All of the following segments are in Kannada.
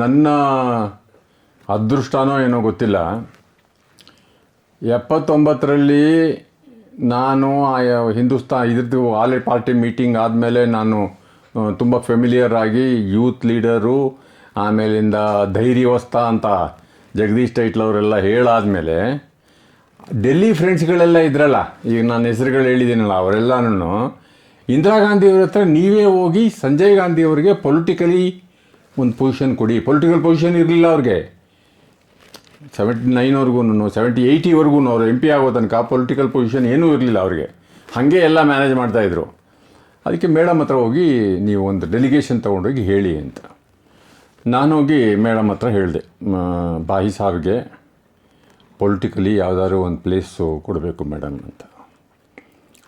ನನ್ನ ಅದೃಷ್ಟನೋ ಏನೋ ಗೊತ್ತಿಲ್ಲ. ಎಪ್ಪತ್ತೊಂಬತ್ತರಲ್ಲಿ ನಾನು ಆ ಹಿಂದೂಸ್ತಾ ಇದ್ರದ್ದು ಆಲ್ ಪಾರ್ಟಿ ಮೀಟಿಂಗ್ ಆದಮೇಲೆ ನಾನು ತುಂಬ ಫೆಮಿಲಿಯರ್ ಆಗಿ ಯೂತ್ ಲೀಡರು ಆಮೇಲಿಂದ ಧೈರ್ಯವಸ್ಥ ಅಂತ ಜಗದೀಶ್ ಟೈಟ್ಲ್ ಅವರೆಲ್ಲ ಹೇಳಾದಮೇಲೆ ಡೆಲ್ಲಿ ಫ್ರೆಂಡ್ಸ್ಗಳೆಲ್ಲ ಇದ್ರಲ್ಲ, ಈಗ ನಾನು ಹೆಸರುಗಳು ಹೇಳಿದ್ದೀನಲ್ಲ ಅವರೆಲ್ಲನೂ ಇಂದಿರಾ ಗಾಂಧಿಯವ್ರ ಹತ್ರ ನೀವೇ ಹೋಗಿ ಸಂಜಯ್ ಗಾಂಧಿಯವರಿಗೆ ಪೊಲಿಟಿಕಲಿ ಒಂದು ಪೊಸಿಷನ್ ಕೊಡಿ. ಪೊಲಿಟಿಕಲ್ ಪೊಸಿಷನ್ ಇರಲಿಲ್ಲ ಅವ್ರಿಗೆ. ಸೆವೆಂಟಿ ನೈನ್ವರೆಗೂ ಸೆವೆಂಟಿ ಏಯ್ಟಿವರೆಗೂ ಅವರು ಎಂ ಪಿ ಆಗೋ ತನಕ ಪೊಲಿಟಿಕಲ್ ಪೊಸಿಷನ್ ಏನೂ ಇರಲಿಲ್ಲ ಅವ್ರಿಗೆ. ಹಾಗೆ ಎಲ್ಲ ಮ್ಯಾನೇಜ್ ಮಾಡ್ತಾಯಿದ್ರು ಅದಕ್ಕೆ ಮೇಡಮ್ ಹತ್ರ ಹೋಗಿ ನೀವು ಒಂದು ಡೆಲಿಗೇಷನ್ ತೊಗೊಂಡೋಗಿ ಹೇಳಿ ಅಂತ. ನಾನು ಹೋಗಿ ಮೇಡಮ್ ಹತ್ರ ಹೇಳಿದೆ. ಬಾಯಿ ಸಾಬ್ಗೆ ಪೊಲಿಟಿಕಲಿ ಯಾವುದಾದ್ರು ಒಂದು ಪ್ಲೇಸು ಕೊಡಬೇಕು ಮೇಡಮ್ ಅಂತ.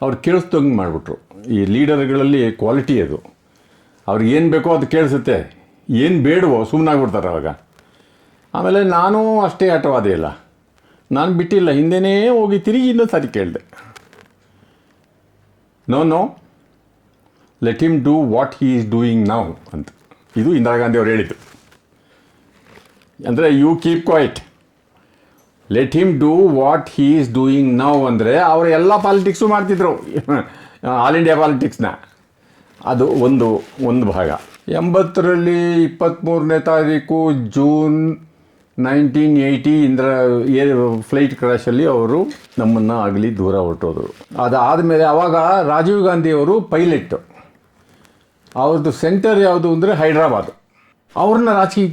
ಅವ್ರು ಕೇಳಿಸ್ದಂಗೆ ಮಾಡಿಬಿಟ್ರು. ಈ ಲೀಡರ್ಗಳಲ್ಲಿ ಕ್ವಾಲಿಟಿ ಅದು. ಅವ್ರಿಗೆ ಏನು ಬೇಕೋ ಅದು ಕೇಳಿಸುತ್ತೆ. ಏನು ಬೇಡವೋ ಸುಮ್ಮನಾಗ್ಬಿಡ್ತಾರೆ ಅವಾಗ. ಆಮೇಲೆ ನಾನು ಅಷ್ಟೇ ಆಟವಾದಿ ಇಲ್ಲ ನಾನು ಬಿಟ್ಟಿಲ್ಲ, ಹಿಂದೆನೇ ಹೋಗಿ ತಿರುಗಿ ಇನ್ನೊಂದು ಸಾರಿ ಕೇಳಿದೆ. No no let him do what he is doing now ಅಂತ. ಇದು ಇಂದಿರಾ ಗಾಂಧಿ ಅವ್ರು ಹೇಳಿದ್ದು. ಅಂದರೆ you keep quiet let him do what he is doing now ಅಂದರೆ, ಅವರು ಎಲ್ಲ ಪಾಲಿಟಿಕ್ಸು ಮಾಡ್ತಿದ್ರು. ಆಲ್ ಇಂಡಿಯಾ ಪಾಲಿಟಿಕ್ಸ್ನ ಅದು ಒಂದು ಒಂದು ಭಾಗ. ಎಂಬತ್ತರಲ್ಲಿ ಇಪ್ಪತ್ತ್ಮೂರನೇ ತಾರೀಕು ಜೂನ್ ನೈನ್ಟೀನ್ ಏಯ್ಟಿ ಇಂದ್ರ ಏರ್ ಫ್ಲೈಟ್ ಕ್ರ್ಯಾಶಲ್ಲಿ ಅವರು ನಮ್ಮನ್ನು ಆಗಲಿ ದೂರ ಹೊರಟೋದರು. ಅದಾದ ಮೇಲೆ ಆವಾಗ ರಾಜೀವ್ ಗಾಂಧಿಯವರು ಪೈಲಟ್. ಅವ್ರದ್ದು ಸೆಂಟರ್ ಯಾವುದು ಅಂದರೆ ಹೈದ್ರಾಬಾದ್. ಅವ್ರನ್ನ ರಾಜಕೀಯ,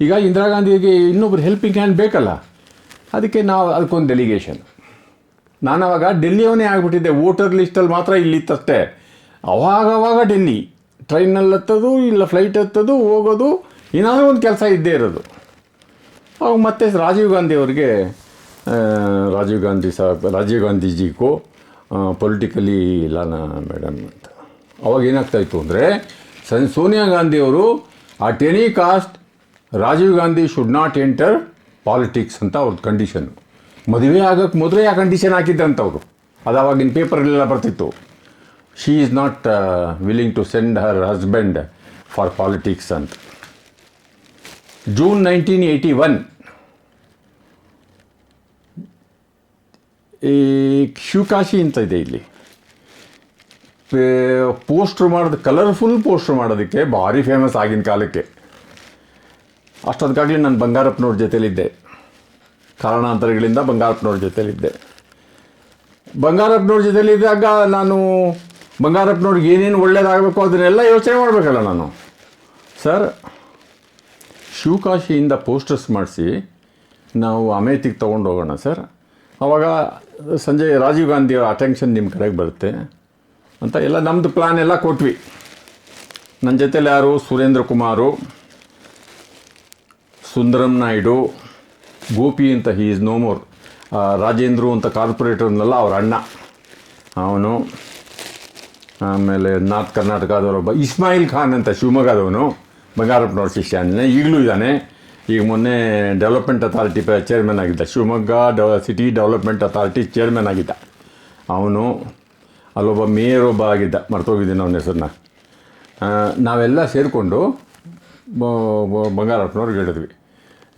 ಈಗ ಇಂದಿರಾ ಗಾಂಧಿಗೆ ಇನ್ನೊಬ್ರು ಹೆಲ್ಪಿಂಗ್ ಹ್ಯಾಂಡ್ ಬೇಕಲ್ಲ, ಅದಕ್ಕೆ ನಾವು ಅದಕ್ಕೊಂದು ಡೆಲಿಗೇಷನ್ ನಾನು ಅವಾಗ ಡೆಲ್ಲಿಯವನೇ ಆಗಿಬಿಟ್ಟಿದ್ದೆ, ವೋಟರ್ ಲಿಸ್ಟಲ್ಲಿ ಮಾತ್ರ ಇಲ್ಲಿತ್ತಷ್ಟೇ. ಅವಾಗವಾಗ ಡೆಲ್ಲಿ. ಟ್ರೈನಲ್ಲಿ ಹತ್ತೋದು ಇಲ್ಲ ಫ್ಲೈಟ್ ಹತ್ತೋದು, ಹೋಗೋದು, ಏನಾದರೂ ಒಂದು ಕೆಲಸ ಇದ್ದೇ ಇರೋದು. ಅವಾಗ ಮತ್ತೆ ರಾಜೀವ್ ಗಾಂಧಿ ಅವರಿಗೆ ರಾಜೀವ್ ಗಾಂಧಿ ಸಾಹೇಬ್ ರಾಜೀವ್ ಗಾಂಧೀಜಿಗೂ ಪೊಲಿಟಿಕಲಿ ಇಲ್ಲಾನ ಮೇಡಮ್ ಅಂತ. ಅವಾಗ ಏನಾಗ್ತಾಯಿತ್ತು ಅಂದರೆ, ಸನ್ ಸೋನಿಯಾ ಗಾಂಧಿಯವರು at any cost Rajiv Gandhi should not enter politics ಅಂತ ಅವ್ರದ್ದು ಕಂಡೀಷನ್ನು ಮದುವೆ ಆಗೋಕ್ಕೆ ಮೊದಲೇ ಆ ಕಂಡೀಷನ್ ಹಾಕಿದ್ದಂಥವ್ರು ಅದು ಅವಾಗಿನ ಪೇಪರಲ್ಲೆಲ್ಲ ಬರ್ತಿತ್ತು. She is not willing to send her husband for politics ಅಂತ ಜೂನ್ ನೈನ್ಟೀನ್ ಏಯ್ಟಿ ಒನ್ ಈ ಶಿವಕಾಶಿ ಅಂತ ಇದೆ ಇಲ್ಲಿ. ಪೋಸ್ಟ್ರ್ ಮಾಡೋದು ಕಲರ್ಫುಲ್ ಪೋಸ್ಟ್ರ್ ಮಾಡೋದಕ್ಕೆ ಭಾರಿ ಫೇಮಸ್ ಆಗಿನ ಕಾಲಕ್ಕೆ. ಅಷ್ಟೊತ್ತಿಗಾಗಲಿ ನಾನು ಬಂಗಾರಪ್ಪನವ್ರ ಜೊತೆಲಿದ್ದೆ. ಕಾರಣಾಂತರಗಳಿಂದ ಬಂಗಾರಪ್ಪನವ್ರ ಜೊತೆಲಿದ್ದೆ. ಬಂಗಾರಪ್ಪನವ್ರ ಜೊತೆಲಿದ್ದಾಗ ನಾನು ಬಂಗಾರಪ್ಪನವ್ರಿಗೆ ಏನೇನು ಒಳ್ಳೇದಾಗಬೇಕು ಅದನ್ನೆಲ್ಲ ಯೋಚನೆ ಮಾಡಬೇಕಲ್ಲ ನಾನು. ಸರ್ ಶಿವಕಾಶಿಯಿಂದ ಪೋಸ್ಟರ್ಸ್ ಮಾಡಿಸಿ ನಾವು ಅಮೇತಿಗೆ ತೊಗೊಂಡು ಹೋಗೋಣ ಸರ್. ಅವಾಗ ಸಂಜೆ ರಾಜೀವ್ ಗಾಂಧಿಯವರ ಅಟೆನ್ಷನ್ ನಿಮ್ಮ ಕಡೆಗೆ ಬರುತ್ತೆ ಅಂತ ಎಲ್ಲ ನಮ್ಮದು ಪ್ಲ್ಯಾನ್ ಎಲ್ಲ ಕೊಟ್ವಿ. ನನ್ನ ಜೊತೆಲಿ ಯಾರು? ಸುರೇಂದ್ರ ಕುಮಾರು, ಸುಂದರಂ ನಾಯ್ಡು, ಗೋಪಿ ಅಂತ he is no more Rajendra ಅಂತ ಕಾರ್ಪೊರೇಟರ್ನಲ್ಲ ಅವ್ರ ಅಣ್ಣ. ಅವನು ಆಮೇಲೆ ನಾರ್ತ್ ಕರ್ನಾಟಕದವರೊಬ್ಬ ಇಸ್ಮಾಯಿಲ್ ಖಾನ್ ಅಂತ ಶಿವಮೊಗ್ಗದವನು, ಬಂಗಾರಪ್ಪನವ್ರ ಶಿಷ್ಯ. ಈಗಲೂ ಇದ್ದಾನೆ. ಈಗ ಮೊನ್ನೆ ಡೆವಲಪ್ಮೆಂಟ್ ಅಥಾರಿಟಿ ಚೇರ್ಮನ್ ಆಗಿದ್ದ. ಶಿವಮೊಗ್ಗ ಡೆವ ಸಿಟಿ ಡೆವಲಪ್ಮೆಂಟ್ ಅಥಾರಿಟಿ ಚೇರ್ಮನ್ ಆಗಿದ್ದ. ಅವನು ಅಲ್ಲೊಬ್ಬ ಮೇಯರ್ ಒಬ್ಬ ಆಗಿದ್ದ. ಮರ್ತೋಗಿದ್ದೀನಿ ಅವನ ಹೆಸರನ್ನ ನಾವೆಲ್ಲ ಸೇರಿಕೊಂಡು ಬಂಗಾರಪ್ಪನವ್ರಿಗೆ ಹೇಳಿದ್ವಿ.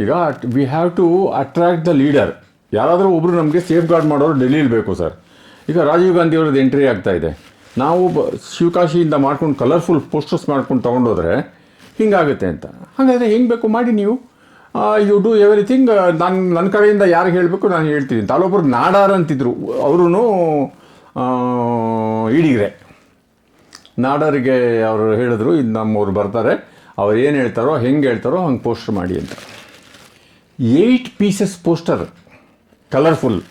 ಈಗ we have to attract the leader ಯಾರಾದರೂ ಒಬ್ಬರು ನಮಗೆ ಸೇಫ್ ಗಾರ್ಡ್ ಮಾಡೋರು ಡೆಲ್ಲಿಲಿ ಬೇಕು ಸರ್. ಈಗ ರಾಜೀವ್ ಗಾಂಧಿ ಅವ್ರದ್ದು ಎಂಟ್ರಿ ಆಗ್ತಾ ಇದೆ. ನಾವು ಬ ಶಿವಕಾಶಿಯಿಂದ ಮಾಡ್ಕೊಂಡು ಕಲರ್ಫುಲ್ ಪೋಸ್ಟರ್ಸ್ ಮಾಡ್ಕೊಂಡು ತೊಗೊಂಡೋದ್ರೆ ಹಿಂಗಾಗುತ್ತೆ ಅಂತ. ಹಾಗಾದರೆ ಹೆಂಗೆ ಬೇಕು? ಮಾಡಿ ನೀವು. ಯು ಡೂ ಎವ್ರಿಥಿಂಗ್ ನಾನು ನನ್ನ ಕಡೆಯಿಂದ ಯಾರು ಹೇಳಬೇಕು ನಾನು ಹೇಳ್ತೀನಿ ಅಂತ. ಅಲ್ಲೊಬ್ಬರು ನಾಡಾರ್ ಅಂತಿದ್ರು. ಅವರು ಇಡಿಗ್ರೆ ನಾಡರಿಗೆ ಅವರು ಹೇಳಿದ್ರು, ಇದು ನಮ್ಮವ್ರು ಬರ್ತಾರೆ. ಅವ್ರು ಏನು ಹೇಳ್ತಾರೋ, ಹೆಂಗೆ ಹೇಳ್ತಾರೋ ಹಂಗೆ ಪೋಸ್ಟರ್ ಮಾಡಿ ಅಂತ. ಏಯ್ಟ್ ಪೀಸಸ್ ಪೋಸ್ಟರ್ ಕಲರ್ಫುಲ್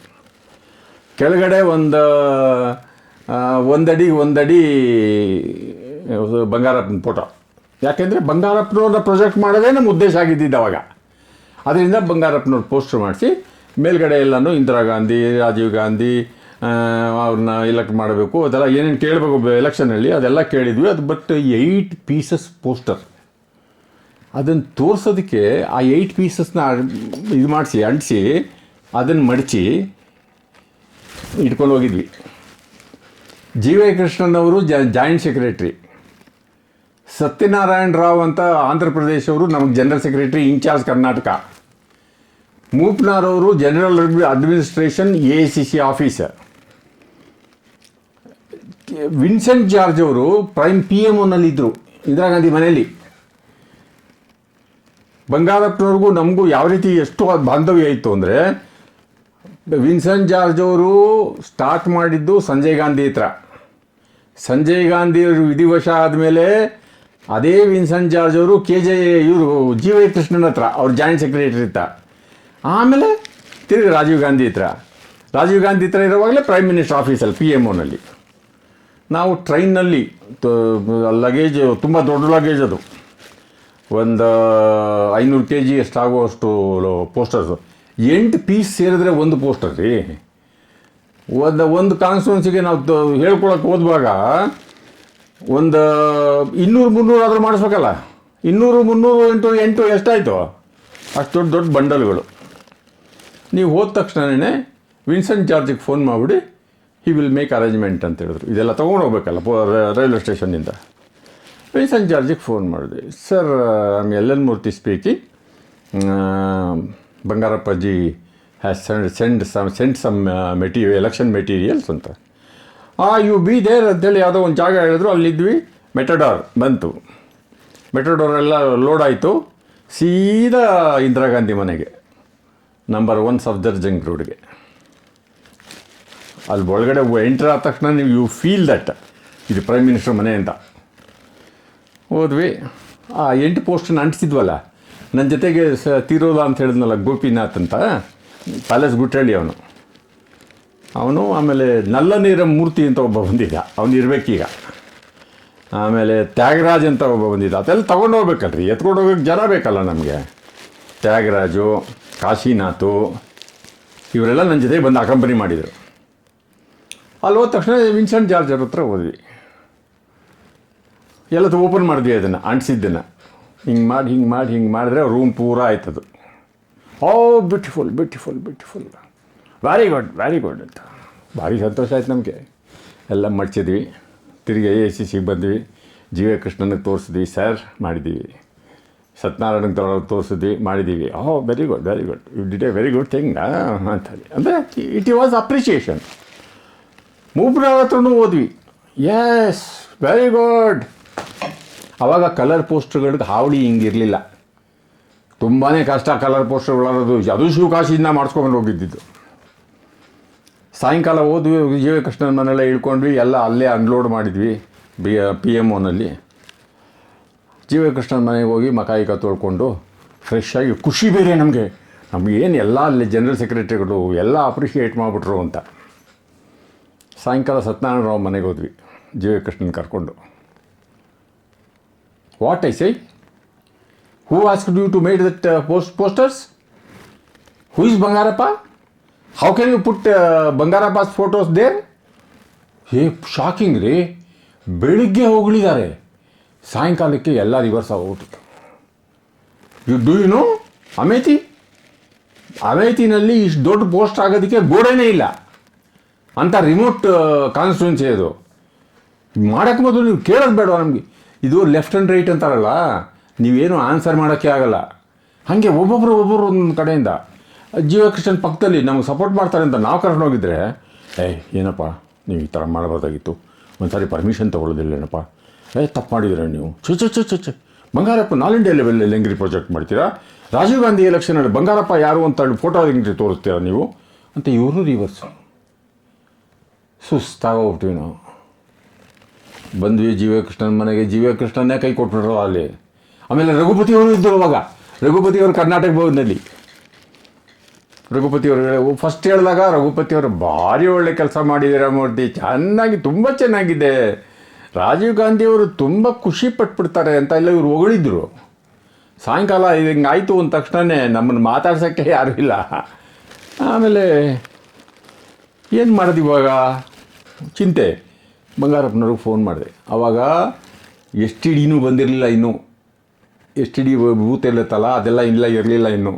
ಕೆಳಗಡೆ ಒಂದು ಒಂದಡಿ ಒಂದಡಿ ಬಂಗಾರಪ್ಪನ ಫೋಟೋ. ಯಾಕೆಂದರೆ ಬಂಗಾರಪ್ಪನವ್ರನ್ನ ಪ್ರೊಜೆಕ್ಟ್ ಮಾಡೋದೇ ನಮ್ಮ ಉದ್ದೇಶ ಆಗಿದ್ದಿದ್ದು ಅವಾಗ. ಅದರಿಂದ ಬಂಗಾರಪ್ಪನವ್ರ ಪೋಸ್ಟರ್ ಮಾಡಿಸಿ, ಮೇಲ್ಗಡೆ ಎಲ್ಲನೂ ಇಂದಿರಾ ಗಾಂಧಿ, ರಾಜೀವ್ ಗಾಂಧಿ ಅವ್ರನ್ನ ಎಲೆಕ್ಟ್ ಮಾಡಬೇಕು ಅದೆಲ್ಲ ಏನೇನು ಕೇಳಬೇಕು ಎಲೆಕ್ಷನಲ್ಲಿ ಅದೆಲ್ಲ ಕೇಳಿದ್ವಿ. ಅದು ಬಟ್ ಏಯ್ಟ್ ಪೀಸಸ್ ಪೋಸ್ಟರ್ ಅದನ್ನು ತೋರಿಸೋದಕ್ಕೆ ಆ ಏಯ್ಟ್ ಪೀಸಸ್ನ ಇದು ಮಾಡಿಸಿ, ಅಂಟಿಸಿ, ಅದನ್ನು ಮಡಚಿ, ಇಟ್ಕೊಂಡು ಹೋಗಿದ್ವಿ. ಜಿ ವೈ ಕೃಷ್ಣನ್ ಅವರು ಜಾಯಿಂಟ್ ಸೆಕ್ರೆಟ್ರಿ. ಸತ್ಯನಾರಾಯಣ ರಾವ್ ಅಂತ ಆಂಧ್ರ ಪ್ರದೇಶವರು ನಮಗೆ general secretary in charge Karnataka. ಮೂಪ್ನಾರವರು general administration A C C officer. Vincent George ಅವರು ಪ್ರೈಮ್ ಪಿ ಎಂ ಒನಲ್ಲಿದ್ದರು ಇಂದಿರಾ ಗಾಂಧಿ ಮನೆಯಲ್ಲಿ. ಬಂಗಾರಪ್ಪನವ್ರಿಗೂ ನಮಗೂ ಯಾವ ರೀತಿ ಎಷ್ಟು ಬಾಂಧವ್ಯ ಇತ್ತು ಅಂದರೆ ವಿನ್ಸೆಂಟ್ ಜಾರ್ಜ್ ಅವರು ಸ್ಟಾರ್ಟ್ ಮಾಡಿದ್ದು ಸಂಜಯ್ ಗಾಂಧಿ ಹತ್ರ. ಸಂಜಯ್ ಗಾಂಧಿ ಅವರು ವಿಧಿವಶ ಆದಮೇಲೆ ಅದೇ ವಿನ್ಸನ್ ಜಾರ್ಜ್ ಅವರು ಕೆ ಜೆ ಇವರು ಜಿ ವೈ ಕೃಷ್ಣನ್ ಹತ್ರ, ಅವ್ರ ಜಾಯಿಂಟ್ ಸೆಕ್ರೆಟರಿ ಇತ್ತ ಆಮೇಲೆ ತಿರುಗಿ ರಾಜೀವ್ ಗಾಂಧಿ ಹತ್ರ. ರಾಜೀವ್ ಗಾಂಧಿ ಹತ್ರ ಇರುವಾಗಲೇ ಪ್ರೈಮ್ ಮಿನಿಸ್ಟರ್ ಆಫೀಸಲ್ಲಿ, ಪಿ ಎಂ ಒನಲ್ಲಿ. ನಾವು ಟ್ರೈನ್ನಲ್ಲಿ ಲಗೇಜ್, ತುಂಬ ದೊಡ್ಡ ಲಗೇಜ್ ಅದು. ಒಂದು ಐನೂರು ಕೆ ಜಿ ಎಷ್ಟಾಗುವಷ್ಟು ಪೋಸ್ಟರ್ಸು. ಎಂಟು ಪೀಸ್ ಸೇರಿದ್ರೆ ಒಂದು ಪೋಸ್ಟರ್ ರೀ. ಒಂದು ಒಂದು ಕಾನ್ಸ್ಟಿಟ್ಯೂನ್ಸಿಗೆ ನಾವು ಹೇಳ್ಕೊಳಕ್ಕೆ ಹೋದ್ವಾಗ ಒಂದು ಇನ್ನೂರು ಮುನ್ನೂರು ಆದರೂ ಮಾಡಿಸ್ಬೇಕಲ್ಲ. ಇನ್ನೂರು ಮುನ್ನೂರು ಎಂಟು ಎಂಟು ಎಷ್ಟಾಯಿತು? ಅಷ್ಟು ದೊಡ್ಡ ದೊಡ್ಡ ಬಂಡಲ್ಗಳು. ನೀವು ಹೋದ ತಕ್ಷಣವೇ ವಿನ್ಸೆಂಟ್ ಜಾರ್ಜಿಗೆ ಫೋನ್ ಮಾಡಿಬಿಡಿ ಹಿ ವಿಲ್ ಮೇಕ್ ಅರೇಂಜ್ಮೆಂಟ್ ಅಂತ ಹೇಳಿದ್ರು. ಇದೆಲ್ಲ ತೊಗೊಂಡು ಹೋಗ್ಬೇಕಲ್ಲ ರೈಲ್ವೆ ಸ್ಟೇಷನ್ನಿಂದ ವಿನ್ಸೆಂಟ್ ಜಾರ್ಜಿಗೆ ಫೋನ್ ಮಾಡಿದ್ವಿ sir I'm L N Murthy speaking Bangarappaji has send send some send some material election materials ಅಂತ. ಆ ಯು ಬಿ ದೇರ್ ಅಂತೇಳಿ ಯಾವುದೋ ಒಂದು ಜಾಗ ಹೇಳಿದ್ರು, ಅಲ್ಲಿದ್ವಿ ಮೆಟಡಾರ್ ಬಂತು. ಮೆಟಡೋರ್ ಎಲ್ಲ ಲೋಡ್ ಆಯಿತು. ಸೀದಾ ಇಂದಿರಾ ಗಾಂಧಿ ಮನೆಗೆ ನಂಬರ್ ಒನ್ ಸಫ್ದರ್ಜಂಗ್ ರೋಡ್ಗೆ ಅಲ್ಲಿ ಒಳಗಡೆ ಎಂಟ್ರ್ ಆದ ತಕ್ಷಣ ನೀವು ಯು ಫೀಲ್ ದಟ್ ಇದು ಪ್ರೈಮ್ ಮಿನಿಸ್ಟರ್ ಮನೆ ಅಂತ. ಹೋದ್ವಿ. ಆ ಎಂಟು ಪೋಸ್ಟನ್ನು ಅಂಟಿಸಿದ್ವಲ್ಲ ನನ್ನ ಜೊತೆಗೆ ಸ ತಿರೋಲ ಅಂತ ಹೇಳಿದ್ನಲ್ಲ ಗೋಪಿನಾಥ್ ಅಂತ, ಪ್ಯಾಲೇಸ್ ಗುಟ್ಟಳ್ಳಿ ಅವನು. ಅವನು ಆಮೇಲೆ ನಲ್ಲ ನೀರ ಮೂರ್ತಿ ಅಂತ ಒಬ್ಬ ಬಂದಿದ್ದ, ಅವನು ಇರಬೇಕೀಗ. ಆಮೇಲೆ ತ್ಯಾಗರಾಜ್ ಅಂತ ಒಬ್ಬ ಬಂದಿದ್ದ, ಅದೆಲ್ಲ ತೊಗೊಂಡು ಹೋಗ್ಬೇಕಲ್ರಿ, ಎತ್ಕೊಂಡು ಹೋಗೋಕೆ ಜನ ಬೇಕಲ್ಲ ನಮಗೆ. ತ್ಯಾಗರಾಜು, ಕಾಶಿನಾಥು, ಇವರೆಲ್ಲ ನನ್ನ ಜೊತೆಗೆ ಬಂದು ಅಕಂಪನಿ ಮಾಡಿದರು. ಅಲ್ಲಿ ಹೋದ ತಕ್ಷಣ ವಿನ್ಸೆಂಟ್ ಜಾರ್ಜರ್ ಹತ್ರ ಹೋದ್ವಿ. ಎಲ್ಲ ಓಪನ್ ಮಾಡಿದ್ವಿ ಅದನ್ನು, ಅಂಟಿಸಿದ್ದನ್ನು. ಹಿಂಗೆ ಮಾಡಿ ಹಿಂಗೆ ಮಾಡಿ, ಹಿಂಗೆ ಮಾಡಿದ್ರೆ ರೂಮ್ ಪೂರ ಆಯ್ತದು. ಓ beautiful beautiful beautiful very good very good ಅಂತ ಭಾರಿ ಸಂತೋಷ ಆಯ್ತು ನಮಗೆ. ಎಲ್ಲ ಮಡ್ಚಿದ್ವಿ. ತಿರುಗಿ ಎ ಸಿ ಸಿಗೆ ಬಂದ್ವಿ. ಜೀವ ಕೃಷ್ಣನಿಗೆ ತೋರಿಸಿದ್ವಿ ಸರ್ ಮಾಡಿದ್ದೀವಿ. ಸತ್ಯನಾರಾಯಣಗೆ ತೊಳ ತೋರಿಸಿದ್ವಿ, ಮಾಡಿದ್ದೀವಿ. ಓ very good very good you did a very good thing ಅಂತ ಅಂದರೆ ಇಟ್ ವಾಸ್ ಅಪ್ರಿಷಿಯೇಷನ್ ಮೂಬ್ರ ಹತ್ರನೂ ಓದ್ವಿ. ಎಸ್ ವೆರಿ ಗುಡ್ ಆವಾಗ ಕಲರ್ ಪೋಸ್ಟರ್ಗಳಿಗೆ ಹಾವಳಿ ಹಿಂಗಿರಲಿಲ್ಲ. ತುಂಬಾ ಕಷ್ಟ ಕಲರ್ ಪೋಸ್ಟರ್ಗಳದು ಅದು ಶಿವಕಾಶಿಯಿಂದ ಮಾಡಿಸ್ಕೊಂಡು ಹೋಗಿದ್ದಿದ್ದು. ಸಾಯಂಕಾಲ ಹೋದ್ವಿ, ವಿಜಯಕೃಷ್ಣನ ಕೃಷ್ಣನ ಮನೆಲ್ಲ ಇಳ್ಕೊಂಡ್ವಿ, ಎಲ್ಲ ಅಲ್ಲೇ ಅನ್ಲೋಡ್ ಮಾಡಿದ್ವಿ, ಬಿ ಪಿ ಎಂ ಒನಲ್ಲಿ ಜೀವ ಕೃಷ್ಣನ ಮನೆಗೆ ಹೋಗಿ ಮಕಾಯಿಕ ತೊಳ್ಕೊಂಡು ಫ್ರೆಶ್ ಆಗಿ ಖುಷಿ ಬೇರೆ ನಮಗೆ. ನಮಗೇನು ಎಲ್ಲ ಅಲ್ಲಿ ಜನರಲ್ ಸೆಕ್ರೆಟರಿಗಳು ಎಲ್ಲ ಅಪ್ರಿಷಿಯೇಟ್ ಮಾಡಿಬಿಟ್ರು ಅಂತ. ಸಾಯಂಕಾಲ ಸತ್ಯನಾರಾಯಣ ರಾವ್ ಮನೆಗೆ ಹೋದ್ವಿ ಜೀವ what I say who asked you to made that post posters who is Bangarappa how can you put Bangarappa's photos there hey shocking ರೀ. ಬೆಳಿಗ್ಗೆ ಹೋಗಳಿದ್ದಾರೆ ಸಾಯಂಕಾಲಕ್ಕೆ ಎಲ್ಲ reverse ಆಗೋಗ್ಬಿಟ್ಟಿತ್ತು you do you know Amethi ಅಮೇತಿನಲ್ಲಿ ಇಷ್ಟು ದೊಡ್ಡ ಪೋಸ್ಟ್ ಆಗೋದಕ್ಕೆ ಗೋಡೆನೇ ಇಲ್ಲ. ಅಂತ ರಿಮೋಟ್ ಕಾನ್ಸ್ಟಿಟ್ಯೂನ್ಸಿ ಅದು. ಮಾಡೋಕ್ಕೆ ಮೊದಲು ನೀವು ಕೇಳೋದು ಬೇಡ ನಮಗೆ. ಇದು ಲೆಫ್ಟ್ ಆ್ಯಂಡ್ ರೈಟ್ ಅಂತಾರಲ್ಲ, ನೀವೇನು ಆನ್ಸರ್ ಮಾಡೋಕ್ಕೆ ಆಗಲ್ಲ. ಹಾಗೆ ಒಬ್ಬೊಬ್ಬರು ಒಬ್ಬೊಬ್ಬರು ಒಂದೊಂದು ಕಡೆಯಿಂದ, ಜೀವ ಕೃಷ್ಣನ್ ಪಕ್ಕದಲ್ಲಿ ನಮಗೆ ಸಪೋರ್ಟ್ ಮಾಡ್ತಾರೆ ಅಂತ ನಾವು ಕರ್ಕೊಂಡು ಹೋಗಿದ್ರೆ, ಏಯ್, ಏನಪ್ಪ, ನೀವು ಈ ಥರ ಮಾಡಬಾರ್ದಾಗಿತ್ತು. ಒಂದು ಸಾರಿ ಪರ್ಮಿಷನ್ ತೊಗೊಳ್ಳೋದಿಲ್ಲೇನಪ್ಪ ಏ ತಪ್ಪು ಮಾಡಿದ್ರೆ ನೀವು. ಚು ಚು ಚು ಚು ಬಂಗಾರಪ್ಪ, ನಾಲ್ ಇಂಡಿಯಾ ಲೆವೆಲಲ್ಲಿ ಲೆಂಗ್ರಿ ಪ್ರಾಜೆಕ್ಟ್ ಮಾಡ್ತೀರಾ? ರಾಜೀವ್ ಗಾಂಧಿ ಎಲೆಕ್ಷನಲ್ಲಿ ಬಂಗಾರಪ್ಪ ಯಾರು ಅಂತ ಫೋಟೋ ಹೆಂಗ್ರಿ ತೋರಿಸ್ತೀರಾ ನೀವು? ಅಂತ ಇವರು ರಿವರ್ಸು ಸುಸ್ತಾಗೋಗ್ಬಿಟ್ಟಿವಿ ನಾವು. ಬಂದ್ವಿ ಜೀವ ಕೃಷ್ಣನ ಮನೆಗೆ. ಜೀವ ಕೃಷ್ಣನೇ ಕೈ ಕೊಟ್ಬಿಟ್ರು ಅಲ್ಲಿ. ಆಮೇಲೆ ರಘುಪತಿ ಅವರು ಇದ್ದರು ಅವಾಗ. ರಘುಪತಿ ಅವರು ಕರ್ನಾಟಕ ಭವನದಲ್ಲಿ. ರಘುಪತಿ ಅವರು ಫಸ್ಟ್ ಹೇಳಿದಾಗ ರಘುಪತಿ ಅವರು ಭಾರಿ ಒಳ್ಳೆ ಕೆಲಸ ಮಾಡಿದ್ದೀರ ಮೂರ್ತಿ, ಚೆನ್ನಾಗಿ, ತುಂಬ ಚೆನ್ನಾಗಿದೆ. ರಾಜೀವ್ ಗಾಂಧಿಯವರು ತುಂಬ ಖುಷಿ ಪಟ್ಬಿಡ್ತಾರೆ ಅಂತ ಎಲ್ಲ ಇವರು ಹೊಗಳಿದ್ರು. ಸಾಯಂಕಾಲ ಇದು ಹಿಂಗೆ ಆಯಿತು ಅಂದ ತಕ್ಷಣವೇ ನಮ್ಮನ್ನು ಮಾತಾಡ್ಸೋಕ್ಕೆ ಯಾರೂ ಇಲ್ಲ. ಆಮೇಲೆ ಏನು ಮಾಡೋದು ಇವಾಗ? ಚಿಂತೆ. ಬಂಗಾರಪ್ಪನವ್ರಿಗೆ ಫೋನ್ ಮಾಡಿದೆ. ಆವಾಗ ಎಸ್ ಟಿ ಡಿನೂ ಬಂದಿರಲಿಲ್ಲ ಇನ್ನೂ. ಎಸ್ ಟಿ ಡಿ ಬೂತ್ ಇರುತ್ತಲ್ಲ, ಅದೆಲ್ಲ ಇಲ್ಲ, ಇರಲಿಲ್ಲ ಇನ್ನೂ.